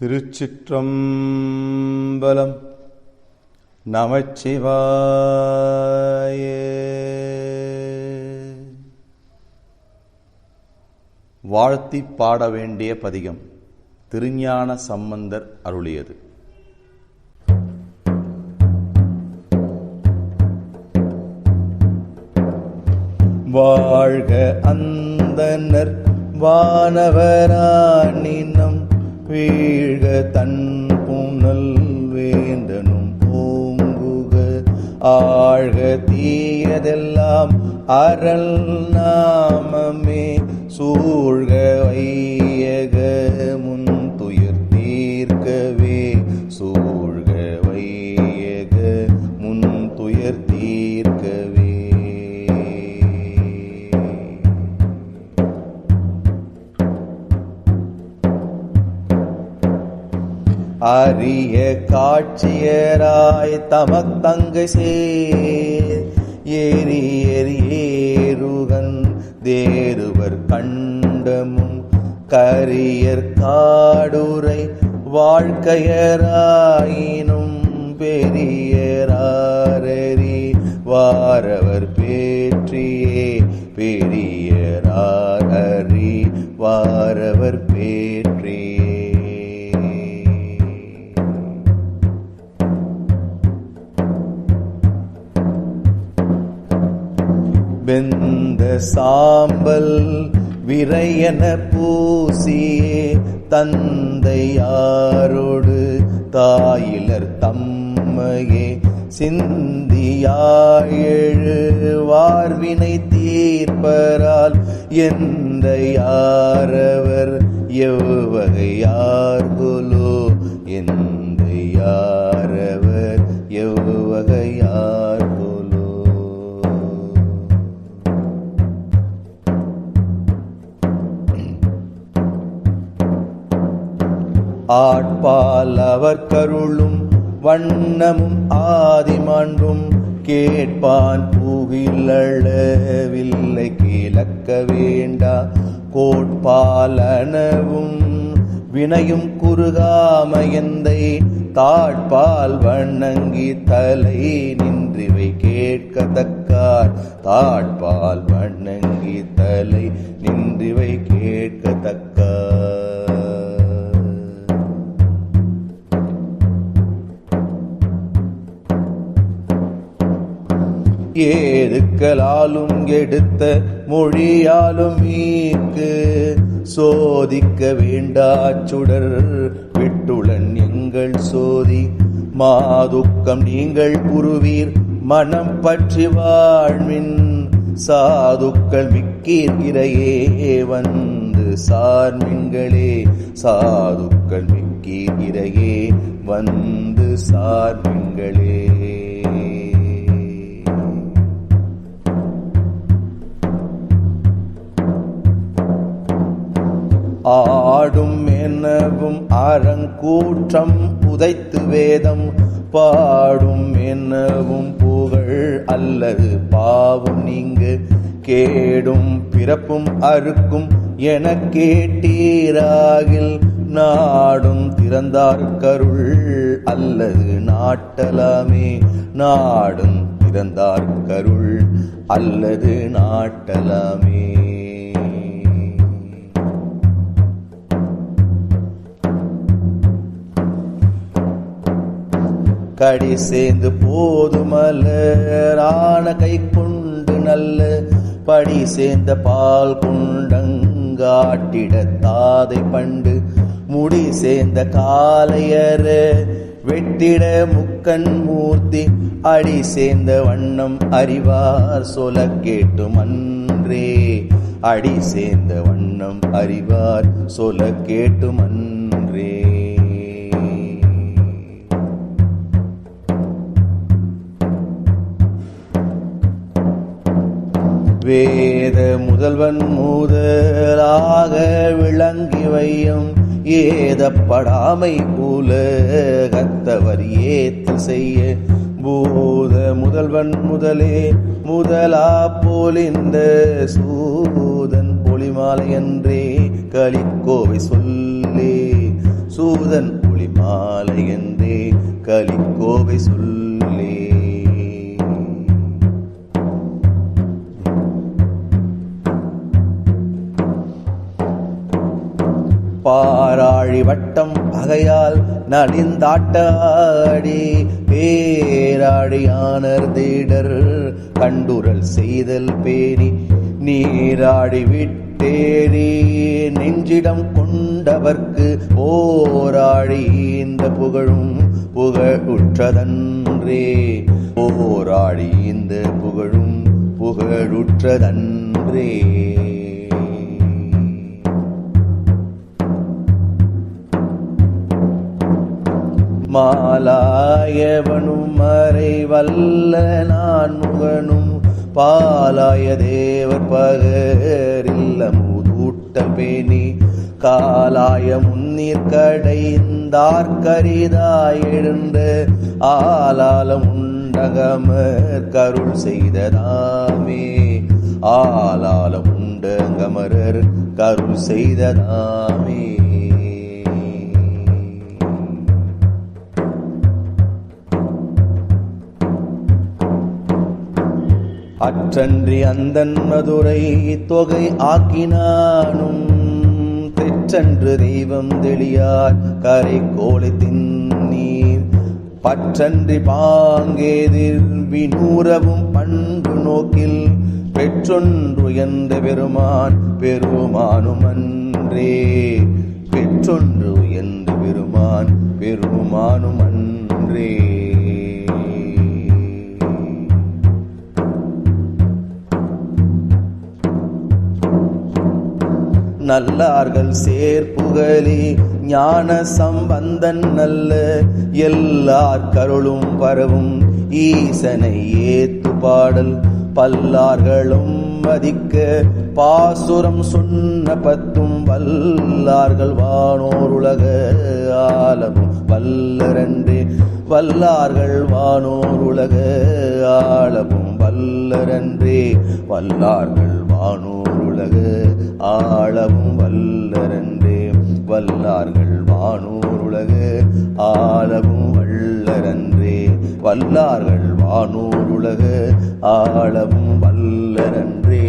திருச்சிற்றம்பலம் நமச்சிவாய. வாழ்த்தி பாட வேண்டிய பதிகம் திருஞான சம்பந்தர் அருளியது. வாழ்க அந்தனர் வானவரானினம் வீ தன் புனல் வேந்தனும் பூங்குக. ஆழ்க தீயதெல்லாம் அறல் நாமமே சூழ்க வை அரிய காட்சியராய் தமத்தங்கை சேர். ஏறி ஏறி ஏறுகன் தேருவர் கண்டமும் கரியர் காடுரை வாழ்க்கையராயினும் பெரியராரி வாரவர் பேற்றியே பெரியராரி வாரவர் பேற்றியே சாம்பல் விரையன பூசியே தந்தையாரோடு தாயிலர் தம்மையே சிந்தியாழு வார்வினை தீர்ப்பரால் எந்த யாரவர் எவ்வகையார்குலோ எந்த யார் ஆட்பால் அவர் கருளும் வண்ணமும் ஆதிமாண்பும் கேட்பான் பூவிலளவில்லை கேளக்க வேண்டா. கோட்பாலனவும் வினையும் குறுகாமயந்தை தாட்பால் வண்ணங்கி தலை நின்றிவை கேட்கத்தக்கார். தாட்பால் வண்ணங்கி தலை நின்றிவை கேட்கத்தக்க ஏதுக்களாலும் எடுத்த மொழியாலும் மீக்கு சோதிக்க வேண்டா சுடர் விட்டுளன் எங்கள் சோதி. மாதுக்கம் நீங்கள் குருவீர் மனம் பற்றி வாழ்மின். சாதுக்கள் மிக்கீர்கிறையே வந்து சார்மின்களே. சாதுக்கள் மிக்கீர்கிறையே வந்து சார்மின்களே. ஆடும் எனவும் அறங்கூற்றம் உதைத்து வேதம். பாடும் எனவும் புகழ் அல்லது பாவும் நீங்கு கேடும். பிறப்பும் அறுக்கும் என கேட்டீராகில் நாடும் திறந்தார் கருள் அல்லது நாட்டலாமே. நாடும் திறந்தார் கருள் அல்லது நாட்டலாமே. கடி சேர்ந்து போதுமலரான கை கொண்டு நல்ல படி சேர்ந்த பால் குண்டங்காட்டிட தாதை பண்டு. முடி சேர்ந்த காலையர வெட்டிட முக்கன் மூர்த்தி. அடி சேர்ந்த வண்ணம் அறிவார் சொல கேட்டு மன்றே. அடி சேர்ந்த வண்ணம் அறிவார் சொல கேட்டு மன்றே. வேத முதல்வன் மூதலாக விளங்கி வையும் ஏதப்படாமை போல கத்தவர் ஏத்து செய்ய. பூத முதல்வன் முதலே முதலா போலிந்த சூதன் பொலிமாலை என்றே களிக்கோவை சொல்லே. சூதன் பொலிமாலை என்றே கலிக்கோவை சொல்லே. பாராழி வட்டம் பகையால் நலிந்தாட்டாடி. பேராழியானர் தேடர் கண்டுரல் செய்தல் பேரி நீராடி விட்டேறி நெஞ்சிடம் கொண்டவர்க்கு போராடி. இந்த புகழும் புகழுற்றதன்றே. போராடி இந்த புகழும் புகழுற்றதன்றே. மாலாயவனும் மறை வல்ல நான் முகனும் பாலாய தேவர் பகரில்ல மூதூட்ட பேணி காலாய முன்னீர் கடைந்தார்கரிதாய் எழுந்து ஆலாலம் உண்டகமர் கருள் செய்ததாமே ஆலாலம் உண்டகமரர் கருள் செய்ததாமே அற்றன்றி அந்தன் மதுரை தொகை ஆக்கினானும். பெற்றன்று தெய்வம் தெளியார் கரை கோலை தின்னீர். பற்றன்றி பாங்கேதில் வினூரவும் பண்பு நோக்கில் பெற்றொன்று பெருமான் பெருமானும் அன்றே பெற்றொன்று உயர்ந்த பெருமான் பெருமானும் அன்றே நல்லார்கள் சேர்ப்புகளே ஞான சம்பந்தன் நல்ல எல்லார் கருளும் பரவும் ஈசனை ஏத்து பாடல். பல்லார்களும் மதிக்க பாசுரம் சொன்ன பத்தும் வல்லார்கள் வானோர் உலக ஆலமும் வல்லரன்றே வல்லார்கள் வானோர் உலக ஆளவும் வல்லரன்றே வல்லார்கள் வானோர் உலக ஆளவும் வல்லரன்றே வல்லார்கள் வானோர் உலக ஆளவும் வல்லரன்றே வல்லார்கள் வானோர் உலக ஆளவும் வல்லரன்றே